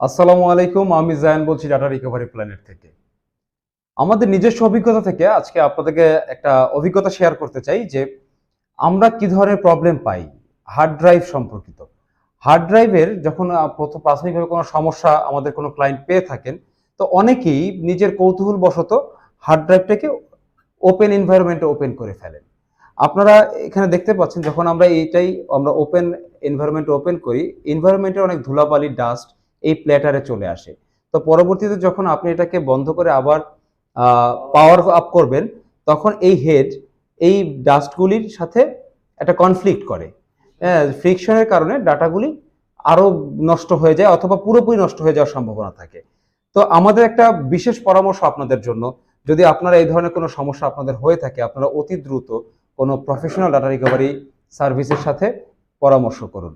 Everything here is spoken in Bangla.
আসসালামু আলাইকুম, আমি জায়ান বলছি ডাটা রিকভারি প্ল্যানেট থেকে। আমাদের নিজস্ব অভিজ্ঞতা থেকে আজকে আপনাদেরকে একটা অভিজ্ঞতা শেয়ার করতে চাই যে আমরা কি ধরনের প্রবলেম পাই হার্ড ড্রাইভ সম্পর্কিত। হার্ড ড্রাইভের যখন প্রথম প্রাথমিকভাবে কোনো সমস্যা আমাদের কোনো ক্লায়েন্ট পেয়ে থাকেন, তো অনেকেই নিজের কৌতূহল বশত হার্ড ড্রাইভটাকে ওপেন এনভায়রনমেন্টে ওপেন করে ফেলেন। আপনারা এখানে দেখতে পাচ্ছেন যখন আমরা এইটাই আমরা ওপেন এনভায়রনমেন্ট ওপেন করি এনভায়রনমেন্টে অনেক ধুলাবালি ডাস্ট এই প্ল্যাটারে চলে আসে। তো পরবর্তীতে যখন আপনি এটাকে বন্ধ করে আবার পাওয়ার আপ করবেন, তখন এই হেড এই ডাস্টগুলির সাথে একটা কনফ্লিক্ট করে। হ্যাঁ ফ্রিকশনের কারণে ডাটাগুলি আরও নষ্ট হয়ে যায় অথবা পুরোপুরি নষ্ট হয়ে যাওয়ার সম্ভাবনা থাকে। তো আমাদের একটা বিশেষ পরামর্শ আপনাদের জন্য। যদি আপনারা এই ধরনের কোনো সমস্যা আপনাদের হয়ে থাকে, আপনারা অতি দ্রুত কোনো প্রফেশনাল ডাটা রিকভারি সার্ভিসের সাথে পরামর্শ করুন।